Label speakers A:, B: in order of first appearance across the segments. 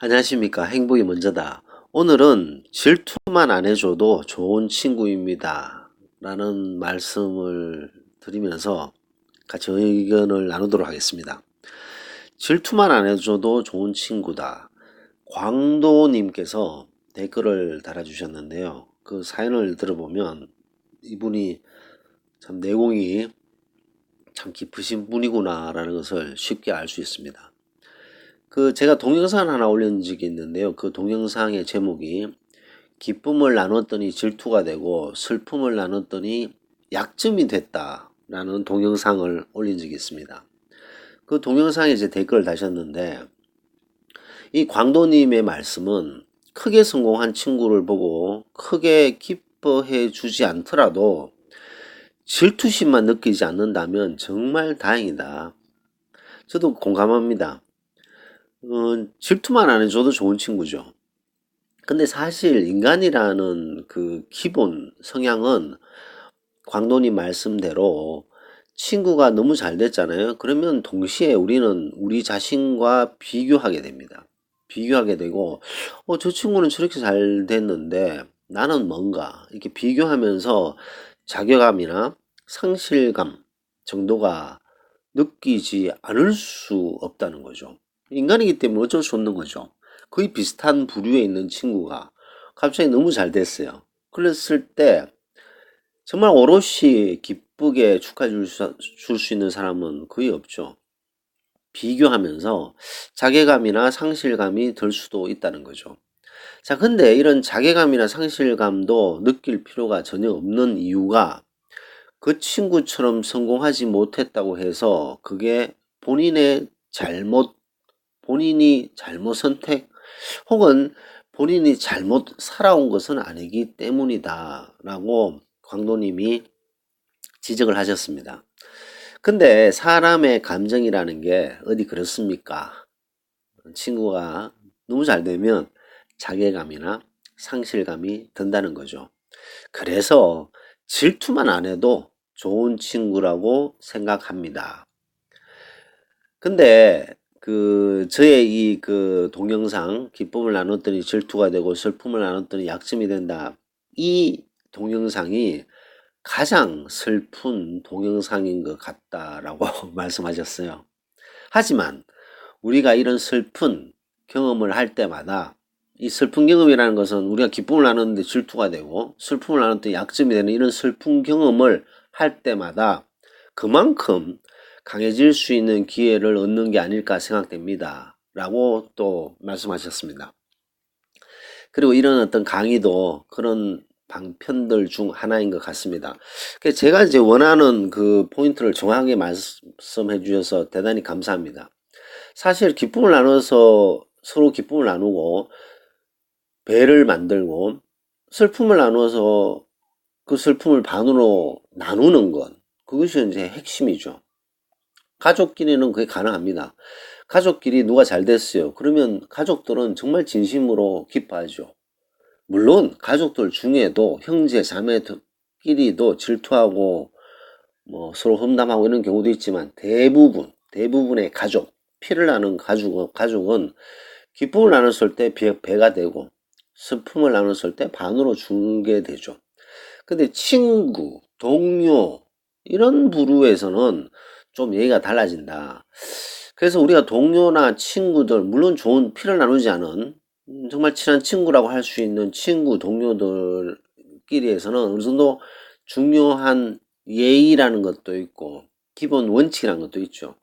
A: 안녕하십니까. 행복이 먼저다. 오늘은 질투만 안 해줘도 좋은 친구입니다. 라는 말씀을 드리면서 같이 의견을 나누도록 하겠습니다. 질투만 안 해줘도 좋은 친구다. 광도님께서 댓글을 달아주셨는데요. 그 사연을 들어보면 이분이 참 내공이 참 깊으신 분이구나라는 것을 쉽게 알 수 있습니다. 그 제가 동영상 하나 올린 적이 있는데요. 그 동영상의 제목이 기쁨을 나눴더니 질투가 되고 슬픔을 나눴더니 약점이 됐다라는 동영상을 올린 적이 있습니다. 그 동영상에 이제 댓글을 다셨는데 이 광도님의 말씀은 크게 성공한 친구를 보고 크게 기뻐해 주지 않더라도 질투심만 느끼지 않는다면 정말 다행이다. 저도 공감합니다. 어, 질투만 안 해줘도 좋은 친구죠. 근데 사실 인간이라는 그 기본 성향은 광돈이 말씀대로 친구가 너무 잘 됐잖아요. 그러면 동시에 우리는 우리 자신과 비교하게 됩니다. 비교하게 되고, 어, 저 친구는 저렇게 잘 됐는데 나는 뭔가 이렇게 비교하면서 자괴감이나 상실감 정도가 느끼지 않을 수 없다는 거죠. 인간이기 때문에 어쩔 수 없는 거죠. 거의 비슷한 부류에 있는 친구가 갑자기 너무 잘 됐어요. 그랬을 때 정말 오롯이 기쁘게 축하해 줄수 있는 사람은 거의 없죠. 비교하면서 자괴감이나 상실감이 들 수도 있다는 거죠. 자, 근데 이런 자괴감이나 상실감도 느낄 필요가 전혀 없는 이유가 그 친구처럼 성공하지 못했다고 해서 그게 본인의 잘못 본인이 잘못 선택 혹은 본인이 잘못 살아온 것은 아니기 때문이다 라고 광도님이 지적을 하셨습니다. 근데 사람의 감정이라는 게 어디 그렇습니까? 친구가 너무 잘 되면 자괴감이나 상실감이 든다는 거죠. 그래서 질투만 안 해도 좋은 친구라고 생각합니다. 근데 그 저의 이 그 동영상 기쁨을 나눴더니 질투가 되고 슬픔을 나눴더니 약점이 된다. 이 동영상이 가장 슬픈 동영상인 것 같다라고 말씀하셨어요. 하지만 우리가 이런 슬픈 경험을 할 때마다 이 슬픈 경험이라는 것은 우리가 기쁨을 나누는데 질투가 되고 슬픔을 나누는데 약점이 되는 이런 슬픈 경험을 할 때마다 그만큼 강해질 수 있는 기회를 얻는 게 아닐까 생각됩니다. 라고 또 말씀하셨습니다. 그리고 이런 어떤 강의도 그런 방편들 중 하나인 것 같습니다. 제가 이제 원하는 그 포인트를 정확하게 말씀해 주셔서 대단히 감사합니다. 사실 기쁨을 나눠서 서로 기쁨을 나누고 배를 만들고 슬픔을 나눠서 그 슬픔을 반으로 나누는 것 그것이 이제 핵심이죠. 가족끼리는 그게 가능합니다. 가족끼리 누가 잘 됐어요. 그러면 가족들은 정말 진심으로 기뻐하죠. 물론 가족들 중에도 형제 자매끼리도 질투하고 뭐 서로 험담하고 이런 경우도 있지만 대부분 대부분의 가족 피를 나는 가족은 가족은 기쁨을 나눴을 때 배가 되고 슬픔을 나눴을 때 반으로 주게 되죠. 근데 친구, 동료 이런 부류에서는 좀 얘기가 달라진다. 그래서 우리가 동료나 친구들, 물론 좋은 피를 나누지 않은 음, 정말 친한 친구라고 할 수 있는 친구, 동료들끼리에서는 어느 정도 중요한 예의라는 것도 있고 기본 원칙이라는 것도 있죠.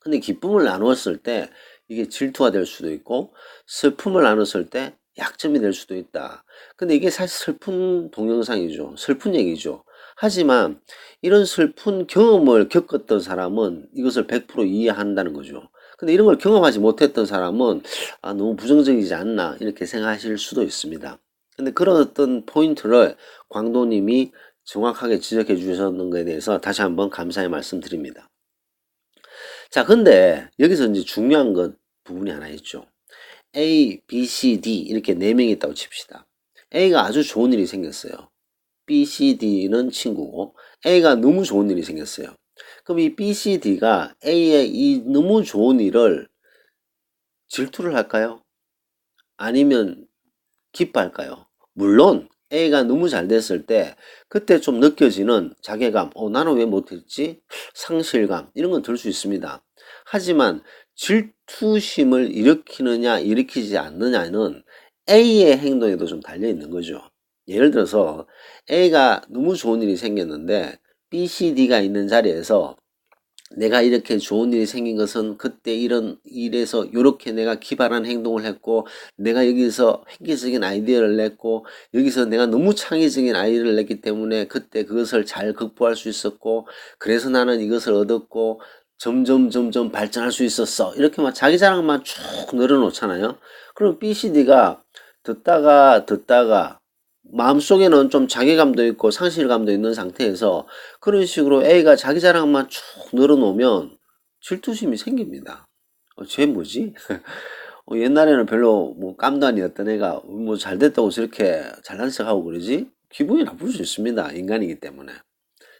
A: 근데 기쁨을 나누었을 때 이게 질투가 될 수도 있고 슬픔을 나눴을 때 약점이 될 수도 있다. 근데 이게 사실 슬픈 동영상이죠. 슬픈 얘기죠. 하지만 이런 슬픈 경험을 겪었던 사람은 이것을 100% 이해한다는 거죠. 근데 이런 걸 경험하지 못했던 사람은 아, 너무 부정적이지 않나 이렇게 생각하실 수도 있습니다. 근데 그런 어떤 포인트를 광도님이 정확하게 지적해 주셨는 것에 대해서 다시 한번 감사의 말씀 드립니다. 자, 근데 여기서 이제 중요한 것 부분이 하나 있죠. A, B, C, D 이렇게 네 명이 있다고 칩시다. A가 아주 좋은 일이 생겼어요. B, C, D는 친구고 A가 너무 좋은 일이 생겼어요. 그럼 이 B, C, D가 A의 이 너무 좋은 일을 질투를 할까요? 아니면 기뻐할까요? 물론 A가 너무 잘 됐을 때 그때 좀 느껴지는 자괴감, 어, 나는 왜 못했지? 상실감, 이런 건 들 수 있습니다. 하지만 질투심을 일으키느냐, 일으키지 않느냐는 A의 행동에도 좀 달려 있는 거죠. 예를 들어서 A가 너무 좋은 일이 생겼는데 B, C, D가 있는 자리에서 내가 이렇게 좋은 일이 생긴 것은 그때 이런 일에서 이렇게 내가 기발한 행동을 했고 내가 여기서 획기적인 아이디어를 냈고 여기서 내가 너무 창의적인 아이디어를 냈기 때문에 그때 그것을 잘 극복할 수 있었고 그래서 나는 이것을 얻었고 점점 점점 발전할 수 있었어. 이렇게 막 자기 자랑만 쭉 늘어놓잖아요. 그럼 BCD가 듣다가 듣다가 마음속에는 좀 자괴감도 있고 상실감도 있는 상태에서 그런 식으로 A가 자기 자랑만 쭉 늘어놓으면 질투심이 생깁니다. 어, 쟤 뭐지? 어, 옛날에는 별로 뭐 깜도 아니었던 애가 뭐 잘 됐다고 저렇게 잘난 척하고 그러지? 기분이 나쁠 수 있습니다. 인간이기 때문에.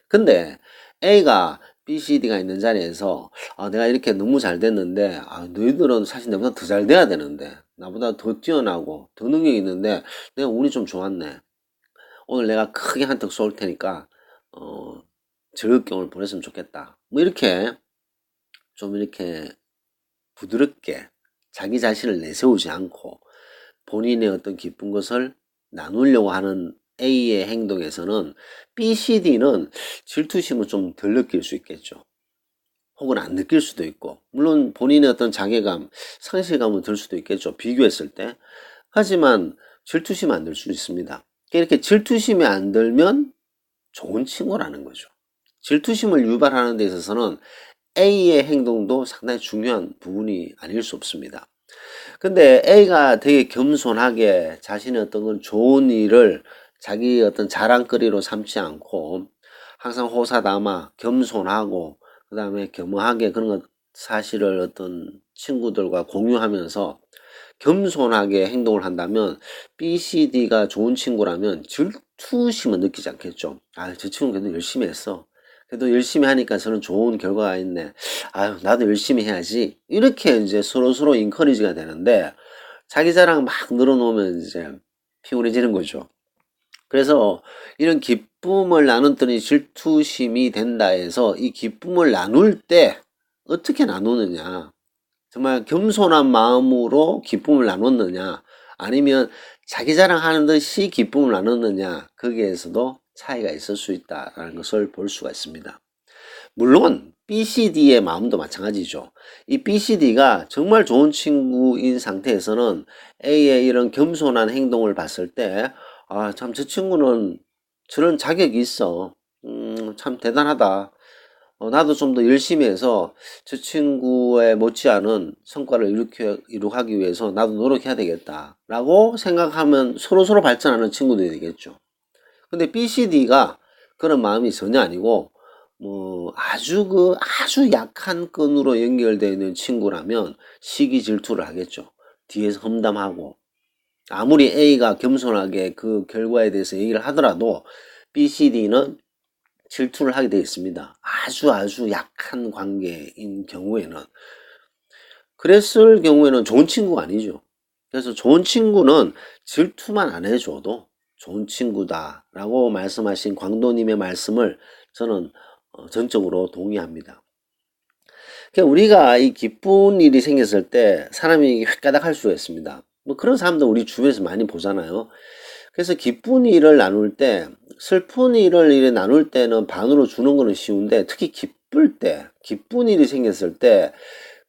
A: 근데 A가 B, C, D가 있는 자리에서 아, 내가 이렇게 너무 잘 됐는데 아, 너희들은 사실 나보다 더 잘 돼야 되는데 나보다 더 뛰어나고 더 능력이 있는데 내가 운이 좀 좋았네. 오늘 내가 크게 한턱 쏠 테니까 어, 즐겁게 오늘 보냈으면 좋겠다. 뭐 이렇게 좀 이렇게 부드럽게 자기 자신을 내세우지 않고 본인의 어떤 기쁜 것을 나누려고 하는 A의 행동에서는 B, C, D는 질투심을 좀 덜 느낄 수 있겠죠. 혹은 안 느낄 수도 있고, 물론 본인의 어떤 자괴감, 상실감은 들 수도 있겠죠. 비교했을 때. 하지만 질투심 안들 수 있습니다. 이렇게 질투심이 안 들면 좋은 친구라는 거죠. 질투심을 유발하는 데 있어서는 A의 행동도 상당히 중요한 부분이 아닐 수 없습니다. 근데 A가 되게 겸손하게 자신의 어떤 건 좋은 일을 자기 어떤 자랑거리로 삼지 않고 항상 호사담아 겸손하고 그 다음에 겸허하게 그런 것 사실을 어떤 친구들과 공유하면서 겸손하게 행동을 한다면 B, C, D가 좋은 친구라면 질투심은 느끼지 않겠죠. 아, 저 친구 그래도 열심히 했어. 그래도 열심히 하니까 저는 좋은 결과가 있네. 아유, 나도 열심히 해야지. 이렇게 이제 서로서로 인커리지가 되는데 자기 자랑 막 늘어놓으면 이제 피곤해지는 거죠. 그래서 이런 기쁨을 나눴더니 질투심이 된다 해서 이 기쁨을 나눌 때 어떻게 나누느냐. 정말 겸손한 마음으로 기쁨을 나눴느냐. 아니면 자기 자랑하는 듯이 기쁨을 나눴느냐. 거기에서도 차이가 있을 수 있다라는 것을 볼 수가 있습니다. 물론 BCD의 마음도 마찬가지죠. 이 BCD가 정말 좋은 친구인 상태에서는 A의 이런 겸손한 행동을 봤을 때 아, 참, 저 친구는 저런 자격이 있어. 음, 참 대단하다. 어, 나도 좀 더 열심히 해서 저 친구의 못지않은 성과를 이룩해, 이룩하기 위해서 나도 노력해야 되겠다. 라고 생각하면 서로 서로 발전하는 친구들이 되겠죠. 근데 BCD가 그런 마음이 전혀 아니고, 뭐, 아주 그, 아주 약한 끈으로 연결되어 있는 친구라면 시기 질투를 하겠죠. 뒤에서 험담하고, 아무리 A가 겸손하게 그 결과에 대해서 얘기를 하더라도 B, C, D는 질투를 하게 되어 있습니다. 아주 아주 약한 관계인 경우에는 그랬을 경우에는 좋은 친구가 아니죠. 그래서 좋은 친구는 질투만 안 해줘도 좋은 친구다 라고 말씀하신 광도님의 말씀을 저는 어, 전적으로 동의합니다. 그러니까 우리가 이 기쁜 일이 생겼을 때 사람이 획가닥 할 수가 있습니다. 뭐 그런 사람들 우리 주변에서 많이 보잖아요. 그래서 기쁜 일을 나눌 때, 슬픈 일을 나눌 때는 반으로 주는 거는 쉬운데, 특히 기쁠 때, 기쁜 일이 생겼을 때,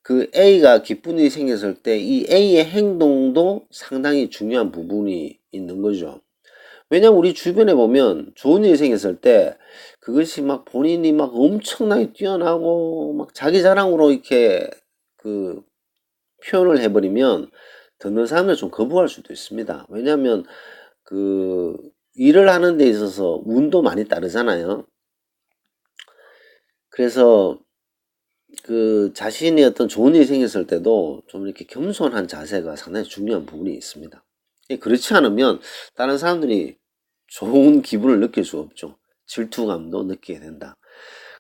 A: 그 A가 기쁜 일이 생겼을 때, 이 A의 행동도 상당히 중요한 부분이 있는 거죠. 왜냐면 우리 주변에 보면 좋은 일이 생겼을 때, 그것이 막 본인이 막 엄청나게 뛰어나고, 막 자기 자랑으로 이렇게 그 표현을 해버리면, 듣는 사람들 좀 거부할 수도 있습니다. 왜냐하면 그 일을 하는 데 있어서 운도 많이 따르잖아요. 그래서 그 자신이 어떤 좋은 일이 생겼을 때도 좀 이렇게 겸손한 자세가 상당히 중요한 부분이 있습니다. 그렇지 않으면 다른 사람들이 좋은 기분을 느낄 수 없죠. 질투감도 느끼게 된다.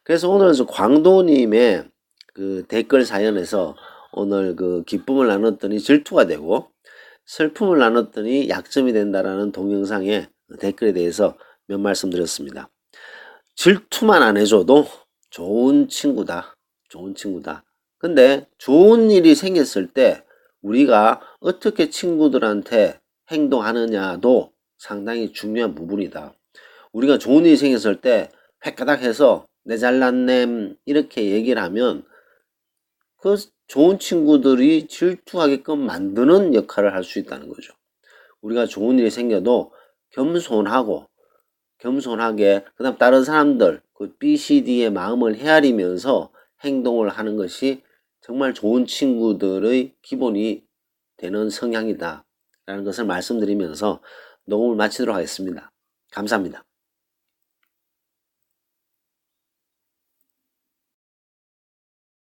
A: 그래서 오늘은 광도님의 그 댓글 사연에서 오늘 그 기쁨을 나눴더니 질투가 되고 슬픔을 나눴더니 약점이 된다라는 동영상의 댓글에 대해서 몇 말씀 드렸습니다. 질투만 안 해줘도 좋은 친구다. 좋은 친구다. 근데 좋은 일이 생겼을 때 우리가 어떻게 친구들한테 행동하느냐도 상당히 중요한 부분이다. 우리가 좋은 일이 생겼을 때 획가닥 해서 내 잘났네 이렇게 얘기를 하면 그 좋은 친구들이 질투하게끔 만드는 역할을 할 수 있다는 거죠. 우리가 좋은 일이 생겨도 겸손하고 겸손하게 그다음 다른 사람들 그 B, C, D의 마음을 헤아리면서 행동을 하는 것이 정말 좋은 친구들의 기본이 되는 성향이다 라는 것을 말씀드리면서 녹음을 마치도록 하겠습니다. 감사합니다.